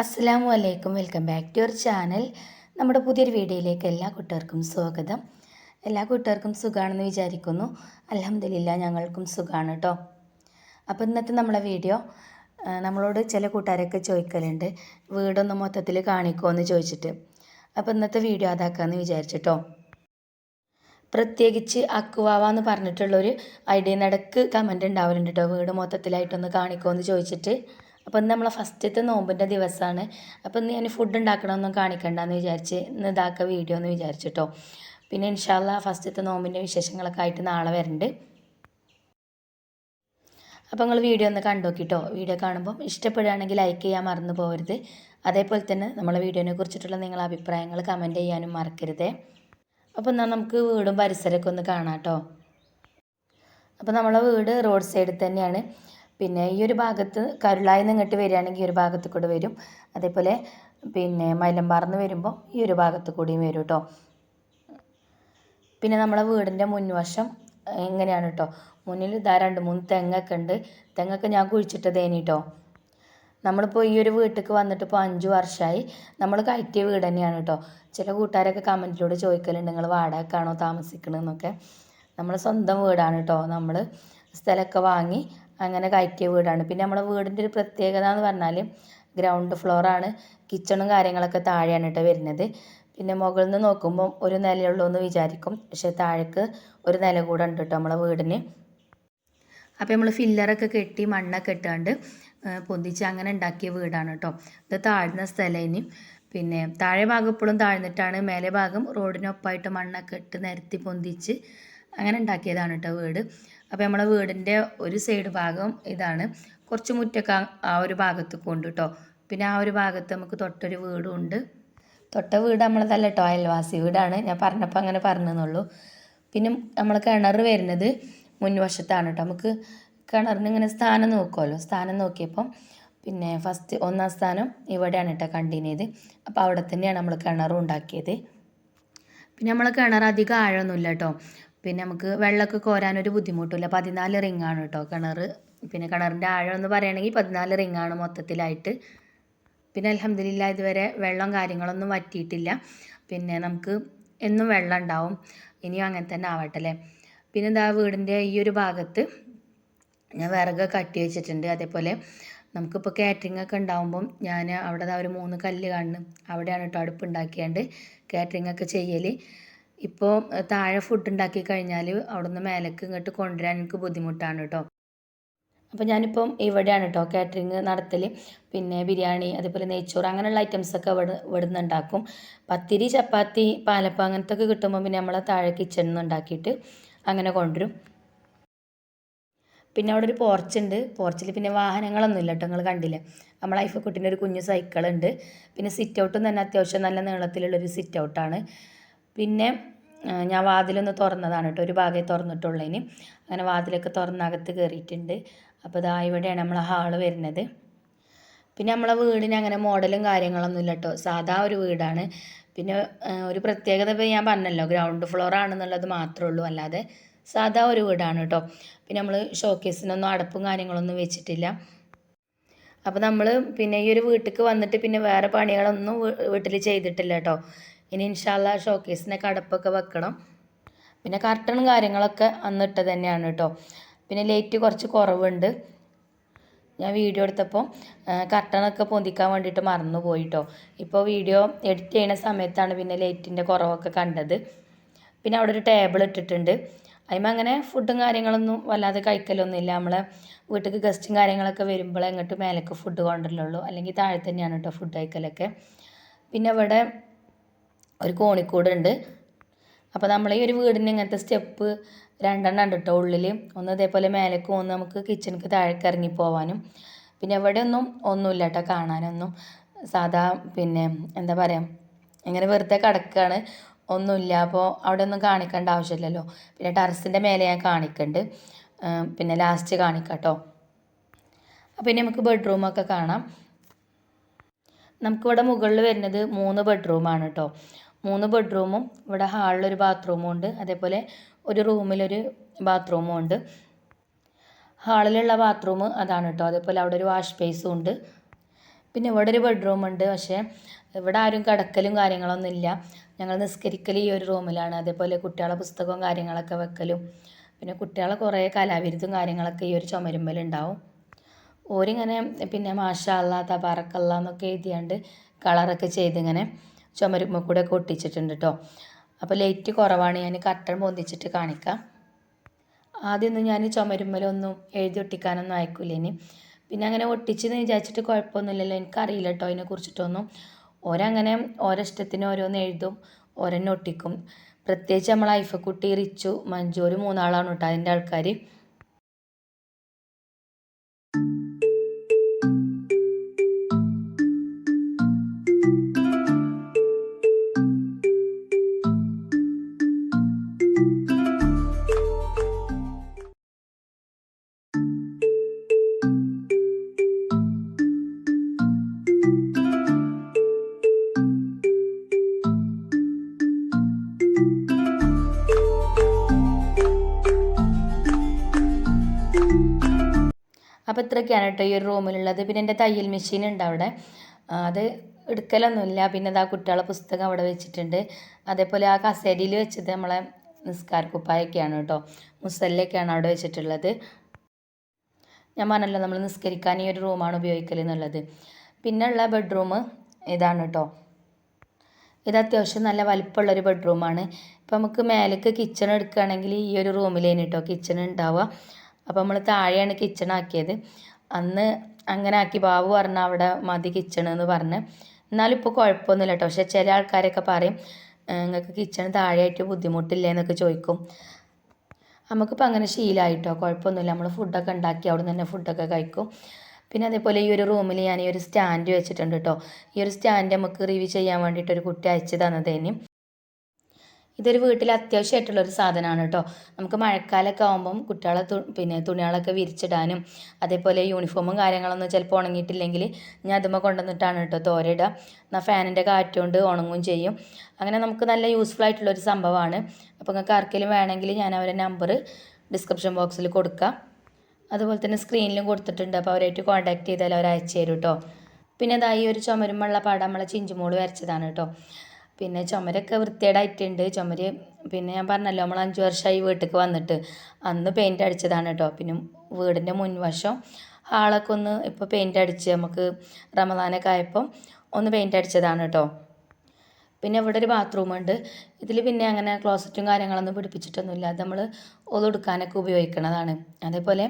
അസ്സാം വലൈക്കും welcome back to your channel. നമ്മുടെ പുതിയൊരു വീഡിയോയിലേക്ക് എല്ലാ കൂട്ടുകാർക്കും സ്വാഗതം. എല്ലാ കൂട്ടുകാർക്കും സുഖമാണെന്ന് വിചാരിക്കുന്നു. അലഹമില്ല ഞങ്ങൾക്കും സുഖമാണ് കേട്ടോ അപ്പോൾ ഇന്നത്തെ നമ്മളെ വീഡിയോ നമ്മളോട് ചില കൂട്ടുകാരൊക്കെ ചോദിക്കലുണ്ട്. വീടൊന്ന് മൊത്തത്തിൽ കാണിക്കുമോ എന്ന് ചോദിച്ചിട്ട്. അപ്പോൾ ഇന്നത്തെ വീഡിയോ അതാക്കാമെന്ന് വിചാരിച്ചിട്ടോ പ്രത്യേകിച്ച് അക്കുവാവ എന്ന് പറഞ്ഞിട്ടുള്ളൊരു ഐഡിയ നടക്ക് കമന്റ് ഉണ്ടാവലുണ്ട് കേട്ടോ വീട് മൊത്തത്തിലായിട്ടൊന്ന് കാണിക്കുമോ എന്ന് ചോദിച്ചിട്ട്. അപ്പോൾ ഇന്ന് നമ്മളെ ഫസ്റ്റത്തെ നോമ്പിന്റെ ദിവസമാണ് അപ്പോൾ ഇന്ന് ഞാൻ ഫുഡ് ഉണ്ടാക്കണമെന്നും കാണിക്കണ്ടെന്ന് വിചാരിച്ച് ഇന്ന് ഇതാക്കുക വീഡിയോ എന്ന് വിചാരിച്ചിട്ടോ പിന്നെ ഇൻഷാല്ല ഫസ്റ്റത്തെ നോമ്പിന്റെ വിശേഷങ്ങളൊക്കെ ആയിട്ട് നാളെ വരുന്നുണ്ട് അപ്പോൾ നിങ്ങൾ വീഡിയോ ഒന്ന് കണ്ടു നോക്കിട്ടോ വീഡിയോ കാണുമ്പോൾ ഇഷ്ടപ്പെടുകയാണെങ്കിൽ ലൈക്ക് ചെയ്യാൻ മറന്നു പോകരുത് അതേപോലെ തന്നെ നമ്മളെ വീഡിയോനെ കുറിച്ചിട്ടുള്ള നിങ്ങളുടെ അഭിപ്രായങ്ങൾ കമന്റ് ചെയ്യാനും മറക്കരുതേ. അപ്പോൾ എന്നാൽ നമുക്ക് വീടും പരിസരമൊക്കെ ഒന്ന് കാണാം കേട്ടോ അപ്പോൾ നമ്മളെ വീട് റോഡ് സൈഡിൽ തന്നെയാണ്. പിന്നെ ഈ ഒരു ഭാഗത്ത് കരുളായി നിന്ന് ഇങ്ങോട്ട് വരികയാണെങ്കിൽ ഈ ഒരു ഭാഗത്ത് കൂടെ വരും. അതേപോലെ പിന്നെ മലമ്പാർന്ന് വരുമ്പോൾ ഈ ഒരു ഭാഗത്ത് കൂടിയും വരും കേട്ടോ പിന്നെ നമ്മളെ വീടിന്റെ മുൻവശം എങ്ങനെയാണ് കേട്ടോ മുന്നിൽ ഇതാ രണ്ട് മൂന്ന് തെങ്ങൊക്കെ ഉണ്ട്. തെങ്ങൊക്കെ ഞാൻ കുഴിച്ചിട്ടതേനി കേട്ടോ നമ്മളിപ്പോൾ ഈ ഒരു വീട്ടിലേക്ക് വന്നിട്ട് ഇപ്പോൾ അഞ്ച് വർഷമായി നമ്മൾ കയറ്റിയ വീട് തന്നെയാണ് കേട്ടോ ചില കൂട്ടുകാരൊക്കെ കമന്റിലൂടെ ചോദിക്കലുണ്ട് നിങ്ങൾ വാടകക്കാണോ താമസിക്കണമെന്നൊക്കെ നമ്മൾ സ്വന്തം വീടാണ് കേട്ടോ നമ്മൾ സ്ഥലമൊക്കെ വാങ്ങി അങ്ങനെ കയറ്റിയ വീടാണ്. പിന്നെ നമ്മുടെ വീടിന്റെ ഒരു പ്രത്യേകത എന്ന് പറഞ്ഞാൽ ഗ്രൗണ്ട് ഫ്ലോറാണ് കിച്ചണും കാര്യങ്ങളൊക്കെ താഴെയാണ് കേട്ടോ വരുന്നത്. പിന്നെ മുകളിൽ നിന്ന് നോക്കുമ്പം ഒരു നിലയുള്ളൂ എന്ന് വിചാരിക്കും. പക്ഷേ താഴേക്ക് ഒരു നില കൂടെ ഉണ്ട് കേട്ടോ നമ്മളെ വീടിന്. അപ്പോൾ നമ്മൾ ഫില്ലറൊക്കെ കെട്ടി മണ്ണൊക്കെ ഇട്ടാണ്ട് പൊന്തിച്ച് അങ്ങനെ ഉണ്ടാക്കിയ വീടാണ് കേട്ടോ. ഇത് താഴ്ന്ന സ്ഥലം. പിന്നെ താഴെ ഭാഗം ഇപ്പോഴും താഴ്ന്നിട്ടാണ്. മേലെ ഭാഗം റോഡിനൊപ്പമായിട്ട് മണ്ണൊക്കെ ഇട്ട് നിരത്തി പൊന്തിച്ച് അങ്ങനെ ഉണ്ടാക്കിയതാണ് കേട്ടോ വീട്. അപ്പോൾ നമ്മുടെ വീടിന്റെ ഒരു സൈഡ് ഭാഗം ഇതാണ്. കുറച്ച് മുറ്റൊക്കെ ആ- ഒരു ഭാഗത്ത് കൊണ്ട് കേട്ടോ പിന്നെ ആ ഒരു ഭാഗത്ത് നമുക്ക് തൊട്ടൊരു വീടും ഉണ്ട്. തൊട്ട വീട് നമ്മളതല്ല കേട്ടോ അയൽവാസി വീടാണ്. ഞാൻ പറഞ്ഞപ്പോൾ അങ്ങനെ പറഞ്ഞെന്നുള്ളൂ. പിന്നെ നമ്മൾ കിണർ വരുന്നത് മുൻവശത്താണ് കേട്ടോ നമുക്ക് കിണറിന് ഇങ്ങനെ സ്ഥാനം നോക്കുമല്ലോ സ്ഥാനം നോക്കിയപ്പം പിന്നെ ഫസ്റ്റ് ഒന്നാം സ്ഥാനം ഇവിടെയാണ് കേട്ടോ കണ്ടിന്യൂ ചെയ്ത്. അപ്പോൾ അവിടെ തന്നെയാണ് നമ്മൾ കിണറും ഉണ്ടാക്കിയത്. പിന്നെ നമ്മൾ കിണർ അധികം ആഴമൊന്നുമില്ല കേട്ടോ പിന്നെ നമുക്ക് വെള്ളമൊക്കെ കോരാനൊരു ബുദ്ധിമുട്ടില്ല പതിനാല് റിങ്ങാണ് കേട്ടോ കിണർ. പിന്നെ കിണറിന്റെ ആഴം എന്ന് പറയുകയാണെങ്കിൽ പതിനാല് റിങ്ങാണ് മൊത്തത്തിലായിട്ട്. പിന്നെ അലഹമ്മദില്ല ഇതുവരെ വെള്ളം കാര്യങ്ങളൊന്നും വറ്റിയിട്ടില്ല. പിന്നെ നമുക്ക് എന്നും വെള്ളം ഉണ്ടാവും. ഇനിയും അങ്ങനെ തന്നെ ആവട്ടെ അല്ലേ? പിന്നെ എന്താ വീടിന്റെ ഈ ഒരു ഭാഗത്ത് ഞാൻ വിറക് കട്ടി വെച്ചിട്ടുണ്ട്. അതേപോലെ നമുക്കിപ്പോൾ കാറ്ററിംഗ് ഒക്കെ ഉണ്ടാകുമ്പം ഞാൻ അവിടെ ഒരു മൂന്ന് കല്ല് കാണുന്നു. അവിടെയാണ് കേട്ടോ അടുപ്പ് ഉണ്ടാക്കിയാണ്ട് കാറ്ററിംഗ് ഒക്കെ ചെയ്യൽ ഇപ്പോൾ താഴെ ഫുഡ് ഉണ്ടാക്കി കഴിഞ്ഞാൽ അവിടെ നിന്ന് മേലേക്ക് ഇങ്ങോട്ട് കൊണ്ടുവരാൻ എനിക്ക് ബുദ്ധിമുട്ടാണ് കേട്ടോ അപ്പോൾ ഞാനിപ്പം ഇവിടെയാണ് കേട്ടോ കാറ്ററിങ് നടത്തൽ പിന്നെ ബിരിയാണി അതേപോലെ നെയ്ച്ചോറ് അങ്ങനെയുള്ള ഐറ്റംസൊക്കെ ഇവിടെ ഇവിടെ നിന്ന് ഉണ്ടാക്കും പത്തിരി ചപ്പാത്തി പാലപ്പം അങ്ങനത്തെ ഒക്കെ കിട്ടുമ്പോൾ പിന്നെ നമ്മളെ താഴെ കിച്ചണിൽ നിന്ന് ഉണ്ടാക്കിയിട്ട് അങ്ങനെ കൊണ്ടുവരും. പിന്നെ അവിടെ ഒരു പോർച്ച് ഉണ്ട് പോർച്ചിൽ പിന്നെ വാഹനങ്ങളൊന്നും ഇല്ല കേട്ടോ നിങ്ങൾ നമ്മൾ നമ്മളെ ഐഫക്കുട്ടിന്റെ ഒരു കുഞ്ഞു സൈക്കിളുണ്ട് പിന്നെ സിറ്റ് ഔട്ടും തന്നെ അത്യാവശ്യം നല്ല നീളത്തിലുള്ളൊരു സിറ്റ് ഔട്ടാണ് പിന്നെ ഞാൻ വാതിലൊന്ന് തുറന്നതാണ് കേട്ടോ. ഒരു ഭാഗമേ തുറന്നിട്ടുള്ളതിന് അങ്ങനെ വാതിലൊക്കെ തുറന്നകത്ത് കയറിയിട്ടുണ്ട് അപ്പോൾ ഇതാ ഇവിടെയാണ് നമ്മളെ ഹാൾ വരുന്നത്. പിന്നെ നമ്മളെ വീടിന് അങ്ങനെ മോഡലും കാര്യങ്ങളൊന്നും ഇല്ല കേട്ടോ. സാധാ ഒരു വീടാണ്. പിന്നെ ഒരു പ്രത്യേകത ഇപ്പോൾ ഞാൻ പറഞ്ഞല്ലോ ഗ്രൗണ്ട് ഫ്ലോർ ആണെന്നുള്ളത് മാത്രമേ ഉള്ളൂ. അല്ലാതെ സാധാ ഒരു വീടാണ് കേട്ടോ. പിന്നെ നമ്മൾ ഷോക്കേസിനൊന്നും അടപ്പും കാര്യങ്ങളൊന്നും വെച്ചിട്ടില്ല. അപ്പോൾ നമ്മൾ പിന്നെ ഈ ഒരു വീട്ടിലേക്ക് വന്നിട്ട് പിന്നെ വേറെ പണികളൊന്നും വീട്ടിൽ ചെയ്തിട്ടില്ല കേട്ടോ. ഇനി ഇൻഷാല്ല ഷോക്കേസിനൊക്കെ അടപ്പൊക്കെ വെക്കണം. പിന്നെ കർട്ടണും കാര്യങ്ങളൊക്കെ അന്ന് ഇട്ടത് തന്നെയാണ് കേട്ടോ പിന്നെ ലൈറ്റ് കുറച്ച് കുറവുണ്ട്. ഞാൻ വീഡിയോ എടുത്തപ്പോൾ കർട്ടണൊക്കെ പൊന്തിക്കാൻ വേണ്ടിയിട്ട് മറന്നു പോയിട്ടോ ഇപ്പോൾ വീഡിയോ എഡിറ്റ് ചെയ്യുന്ന സമയത്താണ് പിന്നെ ലൈറ്റിന്റെ കുറവൊക്കെ കണ്ടത്. പിന്നെ അവിടെ ഒരു ടേബിൾ ഇട്ടിട്ടുണ്ട്. അതിമ അങ്ങനെ ഫുഡും കാര്യങ്ങളൊന്നും വല്ലാതെ കഴിക്കലൊന്നുമില്ല. നമ്മളെ വീട്ടിലേക്ക് ഗസ്റ്റും കാര്യങ്ങളൊക്കെ വരുമ്പോൾ എങ്ങോട്ട് മേലേക്ക് ഫുഡ് കൊണ്ടുവരലുള്ളൂ. അല്ലെങ്കിൽ താഴെ തന്നെയാണ് കേട്ടോ ഫുഡ് കഴിക്കലൊക്കെ. പിന്നെ ഇവിടെ ഒരു കോണിക്കൂടുണ്ട്. അപ്പോൾ നമ്മൾ ഈ ഒരു വീടിന് ഇങ്ങനത്തെ സ്റ്റെപ്പ് രണ്ടെണ്ണം ഉണ്ട് കേട്ടോ ഉള്ളിൽ ഒന്ന് ഇതേപോലെ മേലേക്ക് ഒന്ന് നമുക്ക് കിച്ചണിക്ക് താഴേക്ക് ഇറങ്ങി പോവാനും. പിന്നെ ഇവിടെ ഒന്നും ഒന്നുമില്ല കേട്ടോ കാണാനൊന്നും. സാധാ പിന്നെ എന്താ പറയുക ഇങ്ങനെ വെറുതെ കിടക്കുകയാണ് ഒന്നുമില്ല. അപ്പോൾ അവിടെ ഒന്നും കാണിക്കേണ്ട ആവശ്യമില്ലല്ലോ. പിന്നെ ടെറസിന്റെ മേലെ ഞാൻ കാണിക്കുന്നുണ്ട് പിന്നെ ലാസ്റ്റ് കാണിക്കാം കേട്ടോ അപ്പോൾ ഇനി നമുക്ക് ബെഡ്റൂമൊക്കെ കാണാം. നമുക്കിവിടെ മുകളിൽ വരുന്നത് മൂന്ന് ബെഡ്റൂമാണ് കേട്ടോ മൂന്ന് ബെഡ്റൂമും ഇവിടെ ഹാളിലൊരു ബാത്റൂമും ഉണ്ട്. അതേപോലെ ഒരു റൂമിലൊരു ബാത്റൂമും ഉണ്ട്. ഹാളിലുള്ള ബാത്റൂം അതാണ് കേട്ടോ അതേപോലെ അവിടെ ഒരു വാഷ് ബേസും ഉണ്ട്. പിന്നെ ഇവിടെ ഒരു ബെഡ്റൂം ഉണ്ട്. പക്ഷേ ഇവിടെ ആരും കിടക്കലും കാര്യങ്ങളൊന്നും ഇല്ല. ഞങ്ങൾ നിസ്കരിക്കൽ ഈ ഒരു റൂമിലാണ് അതേപോലെ കുട്ടികളെ പുസ്തകവും കാര്യങ്ങളൊക്കെ വെക്കലും. പിന്നെ കുട്ടികളെ കുറേ കലാവിരുതും കാര്യങ്ങളൊക്കെ ഈ ഒരു ചുമരുമ്പലുണ്ടാവും ഓരിങ്ങനെ പിന്നെ മാഷ അല്ലാ തബാറക്കല്ല എന്നൊക്കെ എഴുതിയാണ്ട് കളറൊക്കെ ചെയ്ത് ഇങ്ങനെ ചുമരുമ്മ കൂടെ ഒക്കെ ഒട്ടിച്ചിട്ടുണ്ട് കേട്ടോ അപ്പോൾ ലൈറ്റ് കുറവാണ്. ഞാൻ കർട്ടൻ പൊന്തിച്ചിട്ട് കാണിക്കാം. ആദ്യമൊന്നും ഞാൻ ചുമരുമ്മലൊന്നും എഴുതി ഒട്ടിക്കാനൊന്നും അയക്കില്ല ഇനി പിന്നെ അങ്ങനെ ഒട്ടിച്ചെന്ന് വിചാരിച്ചിട്ട് കുഴപ്പമൊന്നുമില്ലല്ലോ. എനിക്കറിയില്ല കേട്ടോ അതിനെ കുറിച്ചിട്ടൊന്നും. ഓരങ്ങനെ ഓരോ ഇഷ്ടത്തിന് ഓരോന്ന് എഴുതും ഓരോന്നെ ഒട്ടിക്കും. പ്രത്യേകിച്ച് നമ്മൾ ഐഫക്കുട്ടി റിച്ചു മഞ്ജു ഒരു മൂന്നാളാണ് കേട്ടോ അതിന്റെ ആൾക്കാർ അപ്പോൾ ഇത്രയൊക്കെയാണ് കേട്ടോ ഈ ഒരു റൂമിലുള്ളത്. പിന്നെ എന്റെ തയ്യൽ മെഷീൻ ഉണ്ട് അവിടെ. അത് എടുക്കലൊന്നുമില്ല. പിന്നെ അതാ കുട്ടികളെ പുസ്തകം അവിടെ വെച്ചിട്ടുണ്ട്. അതേപോലെ ആ കസേരയിൽ വെച്ചത് നമ്മളെ നിസ്കാര കുപ്പായൊക്കെയാണ് കേട്ടോ. മുസല്ലൊക്കെയാണ് അവിടെ വെച്ചിട്ടുള്ളത്. ഞാൻ പറഞ്ഞല്ലോ നമ്മൾ നിസ്കരിക്കാൻ ഈ ഒരു റൂമാണ് ഉപയോഗിക്കൽ എന്നുള്ളത് പിന്നെയുള്ള ബെഡ്റൂം ഇതാണ് കേട്ടോ. ഇത് അത്യാവശ്യം നല്ല വലിപ്പമുള്ളൊരു ബെഡ്റൂമാണ്. ഇപ്പം നമുക്ക് മേലേക്ക് കിച്ചൺ എടുക്കുകയാണെങ്കിൽ ഈ ഒരു റൂമിലേന് കേട്ടോ കിച്ചൺ ഉണ്ടാവുക. അപ്പോൾ നമ്മൾ താഴെയാണ് കിച്ചൺ ആക്കിയത്. അന്ന് അങ്ങനെ ആക്കി ബാബു പറഞ്ഞ അവിടെ മതി കിച്ചൺ എന്ന് പറഞ്ഞ്. എന്നാലും ഇപ്പോൾ കുഴപ്പമൊന്നുമില്ല കേട്ടോ പക്ഷേ ചില ആൾക്കാരൊക്കെ പറയും നിങ്ങൾക്ക് കിച്ചൺ താഴെയായിട്ട് ബുദ്ധിമുട്ടില്ലേ എന്നൊക്കെ ചോദിക്കും. നമുക്കിപ്പോൾ അങ്ങനെ ശീലമായിട്ടോ കുഴപ്പമൊന്നുമില്ല. നമ്മൾ ഫുഡൊക്കെ ഉണ്ടാക്കി അവിടെ നിന്ന് തന്നെ ഫുഡൊക്കെ കഴിക്കും. പിന്നെ അതേപോലെ ഈ ഒരു റൂമിൽ ഞാൻ ഈ ഒരു സ്റ്റാൻഡ് വെച്ചിട്ടുണ്ട് കേട്ടോ ഈ ഒരു സ്റ്റാൻഡ് നമുക്ക് റിവ്യൂ ചെയ്യാൻ വേണ്ടിയിട്ട് ഒരു കുട്ടി അയച്ചു തന്നതേന്. ഇതൊരു വീട്ടിൽ അത്യാവശ്യമായിട്ടുള്ള ഒരു സാധനമാണ് കേട്ടോ. നമുക്ക് മഴക്കാലമൊക്കെ ആകുമ്പം കുട്ടികളെ തു പിന്നെ തുണികളൊക്കെ വിരിച്ചിടാനും അതേപോലെ യൂണിഫോമും കാര്യങ്ങളൊന്നും ചിലപ്പോൾ ഉണങ്ങിയിട്ടില്ലെങ്കിൽ ഞാൻ അതുമ്മ കൊണ്ടുവന്നിട്ടാണ് കേട്ടോ തോരയിടുക. എന്നാൽ ഫാനിന്റെ കാറ്റുകൊണ്ട് ഉണങ്ങും ചെയ്യും. അങ്ങനെ നമുക്ക് നല്ല യൂസ്ഫുൾ ആയിട്ടുള്ള ഒരു സംഭവമാണ്. അപ്പോൾ നിങ്ങൾക്ക് ആർക്കെങ്കിലും വേണമെങ്കിൽ ഞാൻ അവരുടെ നമ്പർ ഡിസ്ക്രിപ്ഷൻ ബോക്സിൽ കൊടുക്കാം. അതുപോലെ തന്നെ സ്ക്രീനിലും കൊടുത്തിട്ടുണ്ട്. അപ്പോൾ അവരായിട്ട് കോൺടാക്ട് ചെയ്താൽ അവർ അയച്ചു തരും കേട്ടോ. പിന്നെ അതായി ഒരു ചുമരുമുള്ള പടം നമ്മളെ ചിഞ്ചുമോൾ വരച്ചതാണ് കേട്ടോ. പിന്നെ ചുമരൊക്കെ വൃത്തികേടായിട്ടുണ്ട്. ചുമര് പിന്നെ ഞാൻ പറഞ്ഞല്ലോ നമ്മൾ അഞ്ച് വർഷമായി വീട്ടിലേക്ക് വന്നിട്ട്. അന്ന് പെയിന്റ് അടിച്ചതാണ് കേട്ടോ പിന്നെ വീടിന്റെ മുൻവശം ഹാളൊക്കെ ഒന്ന് ഇപ്പോൾ പെയിന്റ് അടിച്ച് നമുക്ക് റമദാനൊക്കെ ആയപ്പം ഒന്ന് പെയിന്റ് അടിച്ചതാണ് കേട്ടോ പിന്നെ ഇവിടെ ഒരു ബാത്റൂം ഉണ്ട്. ഇതിൽ പിന്നെ അങ്ങനെ ക്ലോസറ്റും കാര്യങ്ങളൊന്നും പിടിപ്പിച്ചിട്ടൊന്നുമില്ല. അത് നമ്മൾ ഒതുടുക്കാനൊക്കെ ഉപയോഗിക്കുന്നതാണ് അതേപോലെ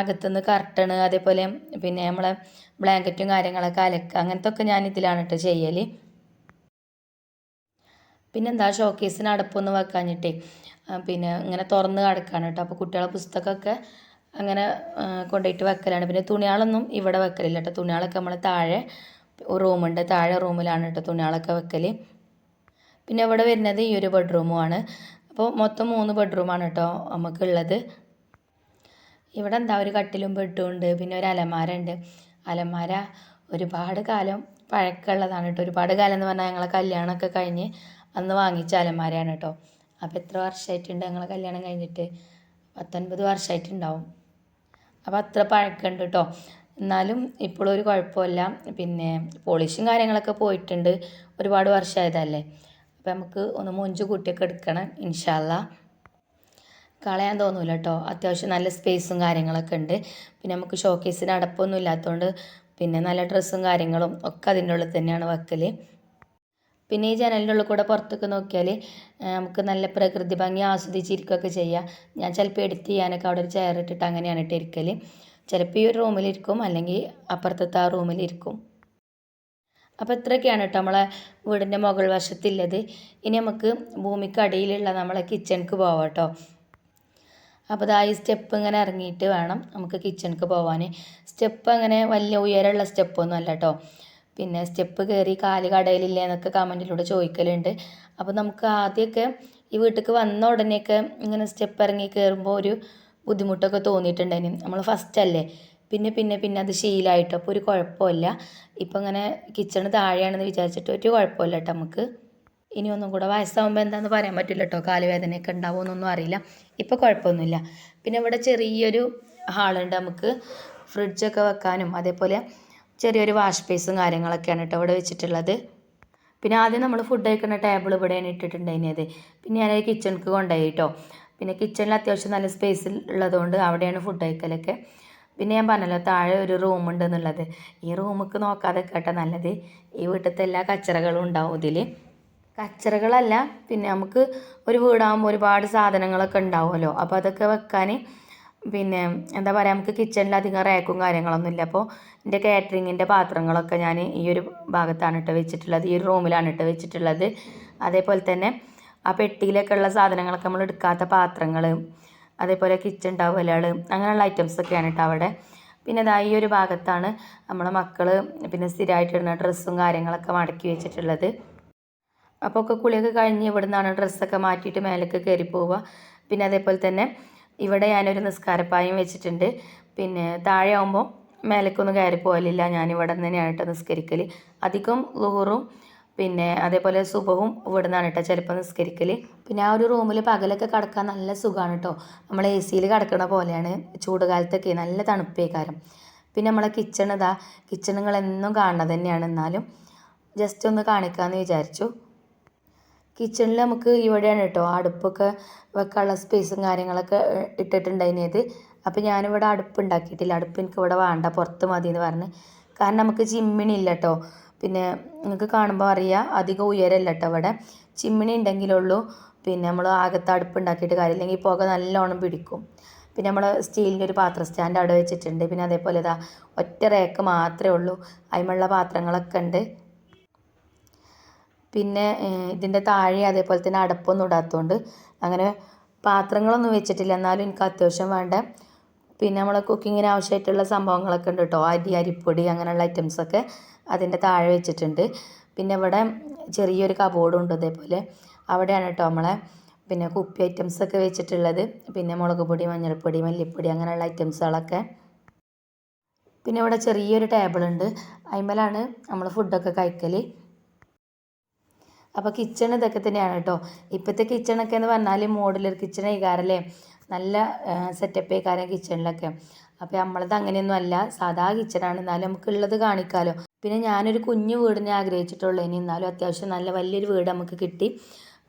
അകത്തുനിന്ന് കർട്ടണ് അതേപോലെ പിന്നെ നമ്മളെ ബ്ലാങ്കറ്റും കാര്യങ്ങളൊക്കെ അലക്കുക അങ്ങനത്തെ ഒക്കെ ഞാൻ ഇതിലാണ് കേട്ടോ ചെയ്യൽ പിന്നെ എന്താ ഷോക്കേസിന് അടപ്പൊന്ന് വെക്കാഞ്ഞിട്ടേ പിന്നെ ഇങ്ങനെ തുറന്ന് കിടക്കാണ് കേട്ടോ. അപ്പോൾ കുട്ടികളെ പുസ്തകമൊക്കെ അങ്ങനെ കൊണ്ടുപോയിട്ട് വെക്കലാണ്. പിന്നെ തുണികളൊന്നും ഇവിടെ വെക്കലില്ല കേട്ടോ. തുണികളൊക്കെ നമ്മൾ താഴെ റൂമുണ്ട്. താഴെ റൂമിലാണ് കേട്ടോ തുണികളൊക്കെ വെക്കൽ പിന്നെ ഇവിടെ വരുന്നത് ഈ ഒരു ബെഡ്റൂമുമാണ്. അപ്പോൾ മൊത്തം മൂന്ന് ബെഡ്റൂമാണ് കേട്ടോ നമുക്കുള്ളത്. ഇവിടെ എന്താ ഒരു കട്ടിലും ബെഡും ഉണ്ട്. പിന്നെ ഒരു അലമാര ഉണ്ട്. അലമാര ഒരുപാട് കാലം പഴക്കമുള്ളതാണ് കേട്ടോ. ഒരുപാട് കാലം എന്ന് പറഞ്ഞാൽ ഞങ്ങളെ കല്യാണമൊക്കെ കഴിഞ്ഞ് അന്ന് വാങ്ങിച്ച അലമാരയാണ് കേട്ടോ. അപ്പോൾ എത്ര വർഷമായിട്ടുണ്ട് ഞങ്ങളെ കല്യാണം കഴിഞ്ഞിട്ട്? പത്തൊൻപത് വർഷമായിട്ടുണ്ടാവും അപ്പോൾ അത്ര പഴക്കമുണ്ട് കേട്ടോ. എന്നാലും ഇപ്പോഴും ഒരു കുഴപ്പമില്ല. പിന്നെ പോളിഷും കാര്യങ്ങളൊക്കെ പോയിട്ടുണ്ട്. ഒരുപാട് വർഷമായതല്ലേ. അപ്പോൾ നമുക്ക് ഒന്ന് മൊഞ്ച് കൂട്ടിയൊക്കെ എടുക്കണം ഇൻഷാല്ല കളയാൻ തോന്നൂല കേട്ടോ. അത്യാവശ്യം നല്ല സ്പേസും കാര്യങ്ങളൊക്കെ ഉണ്ട്. പിന്നെ നമുക്ക് ഷോക്കേസിന് അടപ്പൊന്നും ഇല്ലാത്തതുകൊണ്ട് പിന്നെ നല്ല ഡ്രസ്സും കാര്യങ്ങളും ഒക്കെ അതിന്റെ ഉള്ളിൽ തന്നെയാണ് വെക്കൽ പിന്നെ ഈ ജനലിന്റെ ഉള്ളിൽ കൂടെ പുറത്തൊക്കെ നോക്കിയാൽ നമുക്ക് നല്ല പ്രകൃതി ഭംഗി ആസ്വദിച്ചിരിക്കുകയൊക്കെ ചെയ്യാം. ഞാൻ ചിലപ്പോൾ എഡിറ്റ് ചെയ്യാനൊക്കെ അവിടെ ഒരു ചെയർ ഇട്ടിട്ട് അങ്ങനെയാണ് ഇട്ട് ഇരിക്കൽ ചിലപ്പോൾ ഈ ഒരു റൂമിലിരിക്കും അല്ലെങ്കിൽ അപ്പുറത്തത്തെ ആ റൂമിലിരിക്കും അപ്പോൾ ഇത്രയൊക്കെയാണ് കേട്ടോ നമ്മളെ വീടിന്റെ മുകൾ വശത്തുള്ളത് ഇനി നമുക്ക് ഭൂമിക്കടിയിലുള്ള നമ്മളെ കിച്ചണിക്ക് പോവാം കേട്ടോ. അപ്പോൾ ഇതാ സ്റ്റെപ്പ് ഇങ്ങനെ ഇറങ്ങിയിട്ട് വേണം നമുക്ക് കിച്ചണിക്ക് പോകാൻ സ്റ്റെപ്പ് അങ്ങനെ വലിയ ഉയരമുള്ള സ്റ്റെപ്പൊന്നും അല്ല കേട്ടോ. പിന്നെ സ്റ്റെപ്പ് കയറി കാൽ കടയിലില്ലേ എന്നൊക്കെ കമന്റിലൂടെ ചോദിക്കലുണ്ട്. അപ്പോൾ നമുക്ക് ആദ്യമൊക്കെ ഈ വീട്ടിലേക്ക് വന്ന ഉടനെയൊക്കെ ഇങ്ങനെ സ്റ്റെപ്പ് ഇറങ്ങി കയറുമ്പോൾ ഒരു ബുദ്ധിമുട്ടൊക്കെ തോന്നിയിട്ടുണ്ടായിരുന്നു നമ്മൾ ഫസ്റ്റ് അല്ലേ? പിന്നെ പിന്നെ പിന്നെ അത് ശീലമായിട്ടോ അപ്പോൾ ഒരു കുഴപ്പമില്ല. ഇപ്പം ഇങ്ങനെ കിച്ചണ് താഴെയാണെന്ന് വിചാരിച്ചിട്ട് ഒരു കുഴപ്പമില്ല കേട്ടോ നമുക്ക്. ഇനി ഒന്നും കൂടെ വയസ്സാകുമ്പോൾ എന്താണെന്ന് പറയാൻ പറ്റില്ല കേട്ടോ കാലുവേദനയൊക്കെ ഉണ്ടാവുമെന്നൊന്നും അറിയില്ല. ഇപ്പോൾ കുഴപ്പമൊന്നുമില്ല. പിന്നെ ഇവിടെ ചെറിയൊരു ഹാളുണ്ട് നമുക്ക്. ഫ്രിഡ്ജൊക്കെ വെക്കാനും അതേപോലെ ചെറിയൊരു വാഷ് ബേസും കാര്യങ്ങളൊക്കെയാണ് കേട്ടോ ഇവിടെ വെച്ചിട്ടുള്ളത്. പിന്നെ ആദ്യം നമ്മൾ ഫുഡ് കഴിക്കുന്ന ടേബിൾ ഇവിടെയാണ് ഇട്ടിട്ടുണ്ടായിരുന്നത്. പിന്നെ ഞാൻ കിച്ചണിക്ക് കൊണ്ടുപോയി കേട്ടോ. പിന്നെ കിച്ചണിൽ അത്യാവശ്യം നല്ല സ്പേസ് ഉള്ളതുകൊണ്ട് അവിടെയാണ് ഫുഡ് കഴിക്കലൊക്കെ. പിന്നെ ഞാൻ പറഞ്ഞല്ലോ താഴെ ഒരു റൂം ഉണ്ട് എന്നുള്ളത് ഈ റൂമിക്ക് നോക്കാതെ കേട്ടോ നല്ലത്. ഈ വീട്ടിലത്തെ എല്ലാ കച്ചറകളും ഉണ്ടാവും ഇതിൽ കച്ചറകളല്ല പിന്നെ നമുക്ക് ഒരു വീടാകുമ്പോൾ ഒരുപാട് സാധനങ്ങളൊക്കെ ഉണ്ടാവുമല്ലോ. അപ്പോൾ അതൊക്കെ വെക്കാൻ പിന്നെ എന്താ പറയുക നമുക്ക് കിച്ചണിൽ അധികം റാക്കും കാര്യങ്ങളൊന്നും ഇല്ല. അപ്പോൾ എന്റെ കാറ്ററിങ്ങിന്റെ പാത്രങ്ങളൊക്കെ ഞാൻ ഈ ഒരു ഭാഗത്താണ് ഇട്ട് വെച്ചിട്ടുള്ളത്. ഈ ഒരു റൂമിലാണ് ഇട്ട് വെച്ചിട്ടുള്ളത്. അതേപോലെ തന്നെ ആ പെട്ടിയിലൊക്കെ ഉള്ള സാധനങ്ങളൊക്കെ നമ്മൾ എടുക്കാത്ത പാത്രങ്ങൾ അതേപോലെ കിച്ചൺ ടവലുകൾ അങ്ങനെയുള്ള ഐറ്റംസ് ഒക്കെയാണ് കേട്ടോ അവിടെ. പിന്നെ ഇതാ ഈ ഒരു ഭാഗത്താണ് നമ്മളെ മക്കൾ പിന്നെ സ്ഥിരമായിട്ടിടുന്ന ഡ്രസ്സും കാര്യങ്ങളൊക്കെ മടക്കി വെച്ചിട്ടുള്ളത്. അപ്പോൾ ഒക്കെ കുളിയൊക്കെ കഴിഞ്ഞ് ഇവിടെ നിന്നാണ് ഡ്രസ്സൊക്കെ മാറ്റിയിട്ട് മേലേക്ക് കയറി പോവുക. പിന്നെ അതേപോലെ തന്നെ ഇവിടെ ഞാനൊരു നിസ്കാരപ്പായും വെച്ചിട്ടുണ്ട്. പിന്നെ താഴെ ആകുമ്പോൾ മേലേക്കൊന്നും കയറി പോകലില്ല. ഞാൻ ഇവിടെ തന്നെയാണ് നിസ്കരിക്കൽ അധികം ലുഹറും പിന്നെ അതേപോലെ സുബഹും ഇവിടെ നിന്നാണ് കേട്ടോ ചിലപ്പോൾ നിസ്കരിക്കൽ പിന്നെ ആ ഒരു റൂമിൽ പകലൊക്കെ കിടക്കാൻ നല്ല സുഖമാണ് കേട്ടോ നമ്മൾ എ സിയിൽ കിടക്കണ പോലെയാണ് ചൂട് കാലത്തൊക്കെ നല്ല തണുപ്പേക്കാരം. പിന്നെ നമ്മളെ കിച്ചൺ ഇതാ നിങ്ങൾ എന്നും കാണുന്നത് തന്നെയാണ്. എന്നാലും ജസ്റ്റ് ഒന്ന് കാണിക്കാമെന്ന് വിചാരിച്ചു. കിച്ചണിൽ നമുക്ക് ഇവിടെയാണ് കേട്ടോ അടുപ്പൊക്കെ വെക്കാനുള്ള സ്പേസും കാര്യങ്ങളൊക്കെ ഇട്ടിട്ടുണ്ടായിരുന്നത്. അപ്പോൾ ഞാനിവിടെ അടുപ്പ് ഉണ്ടാക്കിയിട്ടില്ല. അടുപ്പ് എനിക്ക് ഇവിടെ വേണ്ട. പുറത്ത് മതി എന്ന് പറഞ്ഞ്. കാരണം നമുക്ക് ചിമ്മിണി ഇല്ല കേട്ടോ പിന്നെ നിങ്ങൾക്ക് കാണുമ്പോൾ അറിയാം അധികം ഉയരല്ല കേട്ടോ ഇവിടെ. ചിമ്മിണി ഉണ്ടെങ്കിലുള്ളൂ പിന്നെ നമ്മൾ അകത്ത് അടുപ്പ് ഉണ്ടാക്കിയിട്ട് കാര്യമില്ലെങ്കിൽ പുക നല്ലോണം പിടിക്കും. പിന്നെ നമ്മൾ സ്റ്റീലിന്റെ ഒരു പാത്ര സ്റ്റാൻഡ് അവിടെ വെച്ചിട്ടുണ്ട്. പിന്നെ അതേപോലെ ഇതാ ഒറ്റ റേക്ക് മാത്രമേ ഉള്ളൂ. അതിനുള്ള പാത്രങ്ങളൊക്കെ ഉണ്ട്. പിന്നെ ഇതിന്റെ താഴെ അതേപോലെ തന്നെ അടപ്പൊന്നും ഇടാത്തതുകൊണ്ട് അങ്ങനെ പാത്രങ്ങളൊന്നും വെച്ചിട്ടില്ല. എന്നാലും എനിക്ക് അത്യാവശ്യം വേണ്ട. പിന്നെ നമ്മളെ കുക്കിങ്ങിന് ആവശ്യമായിട്ടുള്ള സംഭവങ്ങളൊക്കെ ഉണ്ട് കേട്ടോ. അരി അരിപ്പൊടി അങ്ങനെയുള്ള ഐറ്റംസൊക്കെ അതിന്റെ താഴെ വെച്ചിട്ടുണ്ട്. പിന്നെ ഇവിടെ ചെറിയൊരു കബോർഡും ഉണ്ട് അതേപോലെ അവിടെയാണ് കേട്ടോ നമ്മളെ പിന്നെ കുപ്പി ഐറ്റംസൊക്കെ വെച്ചിട്ടുള്ളത്. പിന്നെ മുളക് പൊടി മഞ്ഞൾപ്പൊടി മല്ലിപ്പൊടി അങ്ങനെയുള്ള ഐറ്റംസുകളൊക്കെ പിന്നെ ഇവിടെ ചെറിയൊരു ടേബിളുണ്ട് അതിന്മേലാണ് നമ്മൾ ഫുഡൊക്കെ കഴിക്കൽ അപ്പോൾ കിച്ചൺ ഇതൊക്കെ തന്നെയാണ് കേട്ടോ ഇപ്പോഴത്തെ കിച്ചണൊക്കെ എന്ന് പറഞ്ഞാൽ മോഡുലർ കിച്ചൺ ആയിക്കാറല്ലേ നല്ല സെറ്റപ്പ് ആയിക്കാരം കിച്ചണിലൊക്കെ അപ്പോൾ നമ്മളത് അങ്ങനെയൊന്നും അല്ല. സാധാ കിച്ചണാണ് എന്നാലും നമുക്കുള്ളത് കാണിക്കാമല്ലോ പിന്നെ ഞാനൊരു കുഞ്ഞു വീടിനെ ആഗ്രഹിച്ചിട്ടുള്ളൂ. ഇനി എന്നാലും അത്യാവശ്യം നല്ല വലിയൊരു വീട് നമുക്ക് കിട്ടി.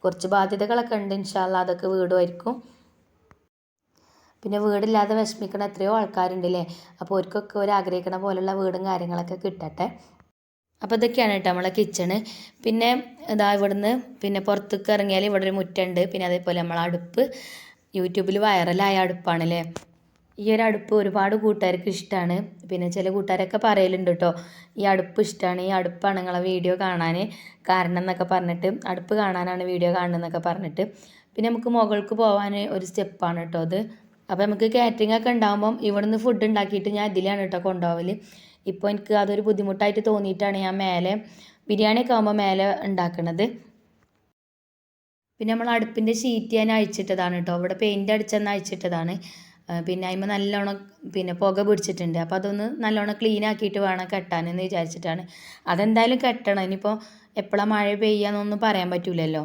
കുറച്ച് ബാധ്യതകളൊക്കെ ഉണ്ട്. ഇൻഷാല്ല അതൊക്കെ വീടുമായിരിക്കും. പിന്നെ വീടില്ലാതെ വിഷമിക്കണ എത്രയോ ആൾക്കാരുണ്ടല്ലേ അപ്പോൾ അവർക്കൊക്കെ ഒരു ആഗ്രഹിക്കണ പോലുള്ള വീടും കാര്യങ്ങളൊക്കെ കിട്ടട്ടെ. അപ്പോൾ ഇതൊക്കെയാണ് കേട്ടോ നമ്മളെ കിച്ചണ് പിന്നെ ഇതാ ഇവിടുന്ന് പിന്നെ പുറത്തേക്ക് ഇറങ്ങിയാൽ ഇവിടെ ഒരു മുറ്റുണ്ട്. പിന്നെ അതേപോലെ നമ്മളെ അടുപ്പ്. യൂട്യൂബിൽ വൈറലായ അടുപ്പാണല്ലേ? ഈ ഒരു അടുപ്പ് ഒരുപാട് കൂട്ടുകാർക്ക് ഇഷ്ടമാണ് പിന്നെ ചില കൂട്ടുകാരൊക്കെ പറയലുണ്ട് കേട്ടോ ഈ അടുപ്പ് ഇഷ്ടമാണ് ഈ അടുപ്പാണ് നിങ്ങളെ വീഡിയോ കാണാൻ കാരണം എന്നൊക്കെ പറഞ്ഞിട്ട്. അടുപ്പ് കാണാനാണ് വീഡിയോ കാണുന്നതെന്നൊക്കെ പറഞ്ഞിട്ട്. പിന്നെ നമുക്ക് മുകൾക്ക് പോകാൻ ഒരു സ്റ്റെപ്പാണ് കേട്ടോ അത്. അപ്പോൾ നമുക്ക് കാറ്ററിംഗ് ഒക്കെ ഉണ്ടാകുമ്പം ഇവിടുന്ന് ഫുഡ് ഉണ്ടാക്കിയിട്ട് ഞാൻ ഇതിലാണ് കേട്ടോ കൊണ്ടുപോകൽ ഇപ്പോൾ എനിക്ക് അതൊരു ബുദ്ധിമുട്ടായിട്ട് തോന്നിയിട്ടാണ് ഞാൻ മേലെ ബിരിയാണിയൊക്കെ ആകുമ്പോൾ മേലെ ഉണ്ടാക്കുന്നത് പിന്നെ നമ്മൾ അടുപ്പിന്റെ ഷീറ്റ് ഞാൻ അഴിച്ചിട്ടതാണ് കേട്ടോ ഇവിടെ പെയിന്റ് അടിച്ചെന്ന് അഴിച്ചിട്ടതാണ്. പിന്നെ അതിമ്മ നല്ലോണം പിന്നെ പുക പിടിച്ചിട്ടുണ്ട്. അപ്പോൾ അതൊന്ന് നല്ലോണം ക്ലീൻ ആക്കിയിട്ട് വേണം കെട്ടാനെന്ന് വിചാരിച്ചിട്ടാണ്. അതെന്തായാലും കെട്ടണം. ഇനിയിപ്പോൾ എപ്പോഴാണ് മഴ പെയ്യാന്നൊന്നും പറയാൻ പറ്റില്ലല്ലോ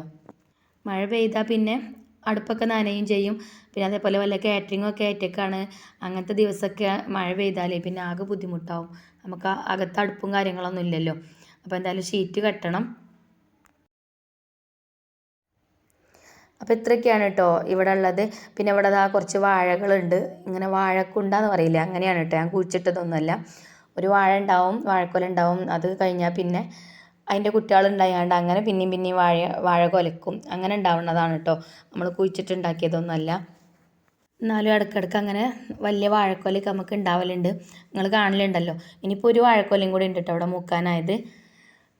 മഴ പെയ്താൽ പിന്നെ അടുപ്പൊക്കെ നനയും ചെയ്യും. പിന്നെ അതേപോലെ വല്ല കാറ്ററിങ്ങൊക്കെ ആയിട്ടൊക്കെയാണ് അങ്ങനത്തെ ദിവസമൊക്കെ മഴ പെയ്താലേ പിന്നെ ആകെ ബുദ്ധിമുട്ടാവും. നമുക്ക് അകത്ത് അടുപ്പും കാര്യങ്ങളൊന്നും ഇല്ലല്ലോ. അപ്പോൾ എന്തായാലും ഷീറ്റ് കെട്ടണം. അപ്പോൾ ഇത്രയൊക്കെയാണ് കേട്ടോ ഇവിടെ ഉള്ളത്. പിന്നെ ഇവിടെ ആ കുറച്ച് വാഴകളുണ്ട്. ഇങ്ങനെ വാഴക്കുണ്ടെന്ന് പറയില്ല? അങ്ങനെയാണ് കേട്ടോ ഞാൻ കുഴിച്ചിട്ടതൊന്നുമല്ല. ഒരു വാഴ ഉണ്ടാവും വാഴക്കൊല ഉണ്ടാവും. അത് കഴിഞ്ഞാൽ പിന്നെ അതിന്റെ കുട്ടികളുണ്ടായാണ്ട് അങ്ങനെ പിന്നെയും പിന്നെയും വാഴ വാഴ കൊലക്കും. അങ്ങനെ ഉണ്ടാവുന്നതാണ് കേട്ടോ നമ്മൾ കുഴിച്ചിട്ടുണ്ടാക്കിയതൊന്നുമല്ല. എന്നാലും ഇടയ്ക്കിടയ്ക്ക് അങ്ങനെ വലിയ വാഴക്കൊലയൊക്കെ നമുക്ക് ഉണ്ടാവലുണ്ട്. നിങ്ങൾ കാണലുണ്ടല്ലോ. ഇനിയിപ്പോൾ ഒരു വാഴക്കൊലയും കൂടി ഉണ്ട് കേട്ടോ അവിടെ മുക്കാനായത്.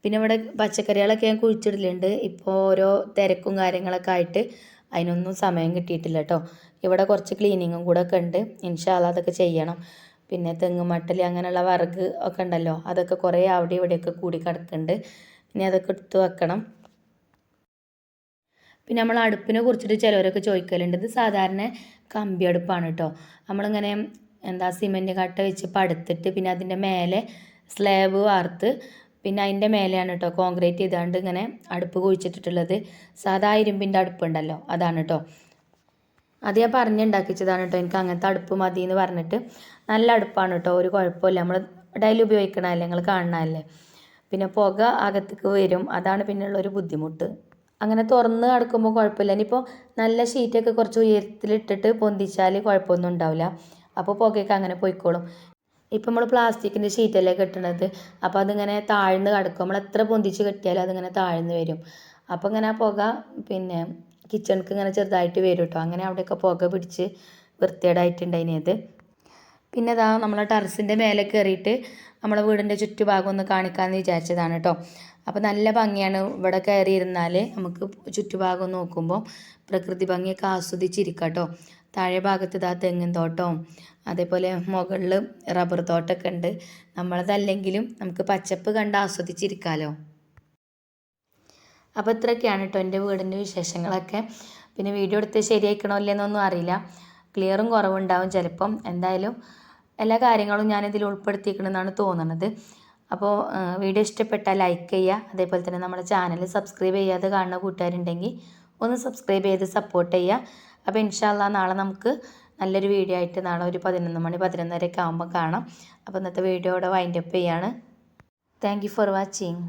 പിന്നെ ഇവിടെ പച്ചക്കറികളൊക്കെ ഞാൻ കുഴിച്ചിടലുണ്ട്. ഇപ്പോൾ ഓരോ തിരക്കും കാര്യങ്ങളൊക്കെ ആയിട്ട് അതിനൊന്നും സമയം കിട്ടിയിട്ടില്ല കേട്ടോ ഇവിടെ കുറച്ച് ക്ലീനിങ്ങും കൂടെ ഒക്കെ ഉണ്ട്. ഇൻഷാല്ല അതൊക്കെ ചെയ്യണം. പിന്നെ തെങ്ങുമട്ടൽ അങ്ങനെയുള്ള വിറക് ഒക്കെ ഉണ്ടല്ലോ. അതൊക്കെ കുറേ അവിടെ ഇവിടെയൊക്കെ കൂടി കിടക്കുന്നുണ്ട്. ഇനി അതൊക്കെ എടുത്ത് വെക്കണം. പിന്നെ നമ്മൾ അടുപ്പിനെ കുറിച്ചിട്ട് ചിലവരൊക്കെ ചോദിക്കലുണ്ട്. ഇത് സാധാരണ കമ്പി അടുപ്പാണ് കേട്ടോ നമ്മളിങ്ങനെ എന്താ സിമെന്റ് കട്ട വെച്ച് പടുത്തിട്ട് പിന്നെ അതിന്റെ മേലെ സ്ലാബ് വാർത്ത് പിന്നെ അതിന്റെ മേലെയാണ് കേട്ടോ കോൺക്രീറ്റ് ചെയ്താണ്ട് ഇങ്ങനെ അടുപ്പ് കുഴിച്ചിട്ടിട്ടുള്ളത്. സാധാ ഇരുമ്പിന്റെ അടുപ്പുണ്ടല്ലോ അതാണ് കേട്ടോ അത് ഞാൻ പറഞ്ഞുണ്ടാക്കിച്ചതാണ് കേട്ടോ എനിക്ക് അങ്ങനത്തെ അടുപ്പ് മതി എന്ന് പറഞ്ഞിട്ട് നല്ല അടുപ്പാണ് കേട്ടോ ഒരു കുഴപ്പമില്ല. നമ്മൾ ഡെയിലി ഉപയോഗിക്കണമല്ലേ നിങ്ങൾ കാണണമല്ലേ പിന്നെ പുക അകത്തേക്ക് വരും. അതാണ് പിന്നെയുള്ളൊരു ബുദ്ധിമുട്ട്. അങ്ങനെ തുറന്ന് കിടക്കുമ്പോൾ കുഴപ്പമില്ല. ഇനിയിപ്പോൾ നല്ല ഷീറ്റൊക്കെ കുറച്ച് ഉയരത്തിലിട്ടിട്ട് പൊന്തിച്ചാൽ കുഴപ്പമൊന്നും ഉണ്ടാവില്ല. അപ്പോൾ പുകയൊക്കെ അങ്ങനെ പോയിക്കോളും. ഇപ്പം നമ്മൾ പ്ലാസ്റ്റിക്കിന്റെ ഷീറ്റല്ലേ കെട്ടണത്. അപ്പോൾ അതിങ്ങനെ താഴ്ന്ന് കിടക്കും. നമ്മൾ എത്ര പൊന്തിച്ച് കെട്ടിയാലും അതിങ്ങനെ താഴ്ന്ന് വരും. അപ്പോൾ ഇങ്ങനെ ആ പുക പിന്നെ കിച്ചണിക്ക് ഇങ്ങനെ ചെറുതായിട്ട് വരും കേട്ടോ അങ്ങനെ അവിടെയൊക്കെ പുക പിടിച്ച് വൃത്തികേടായിട്ടുണ്ടായിനത് പിന്നെ ഇതാ നമ്മളെ ടെറസിന്റെ മേലെ കയറിയിട്ട് നമ്മളെ വീടിന്റെ ചുറ്റുഭാഗം ഒന്ന് കാണിക്കാമെന്ന് വിചാരിച്ചതാണ് കേട്ടോ അപ്പോൾ നല്ല ഭംഗിയാണ് ഇവിടെ കയറിയിരുന്നാൽ നമുക്ക് ചുറ്റുഭാഗം നോക്കുമ്പോൾ പ്രകൃതി ഭംഗിയൊക്കെ ആസ്വദിച്ചിരിക്കാം കേട്ടോ താഴെ ഭാഗത്ത് ഇതാ തെങ്ങിൻ തോട്ടവും അതേപോലെ മുകളിൽ റബ്ബർ തോട്ടമൊക്കെ ഉണ്ട്. നമ്മളതല്ലെങ്കിലും നമുക്ക് പച്ചപ്പ് കണ്ട് ആസ്വദിച്ചിരിക്കാമല്ലോ അപ്പോൾ ഇത്രയൊക്കെയാണ് കേട്ടോ എന്റെ വീടിന്റെ വിശേഷങ്ങളൊക്കെ. പിന്നെ വീഡിയോ എടുത്ത് ശരിയാക്കണോ ഇല്ലെന്നൊന്നും അറിയില്ല. ക്ലിയറും കുറവുണ്ടാവും ചിലപ്പം. എന്തായാലും എല്ലാ കാര്യങ്ങളും ഞാനിതിൽ ഉൾപ്പെടുത്തിയിരിക്കണമെന്നാണ് തോന്നുന്നത് അപ്പോൾ വീഡിയോ ഇഷ്ടപ്പെട്ടാൽ ലൈക്ക് ചെയ്യുക അതേപോലെ തന്നെ നമ്മുടെ ചാനൽ സബ്സ്ക്രൈബ് ചെയ്യാതെ കാണുന്ന കൂട്ടുകാരുണ്ടെങ്കിൽ ഒന്ന് സബ്സ്ക്രൈബ് ചെയ്ത് സപ്പോർട്ട് ചെയ്യുക അപ്പോൾ ഇൻഷാല്ല നാളെ നമുക്ക് നല്ലൊരു വീഡിയോ ആയിട്ട് നാളെ ഒരു പതിനൊന്ന് മണി പതിനൊന്നരയൊക്കെ ആകുമ്പോൾ കാണാം. അപ്പോൾ ഇന്നത്തെ വീഡിയോ ഇവിടെ വൈൻഡപ്പ് ചെയ്യാണ്. Thank for watching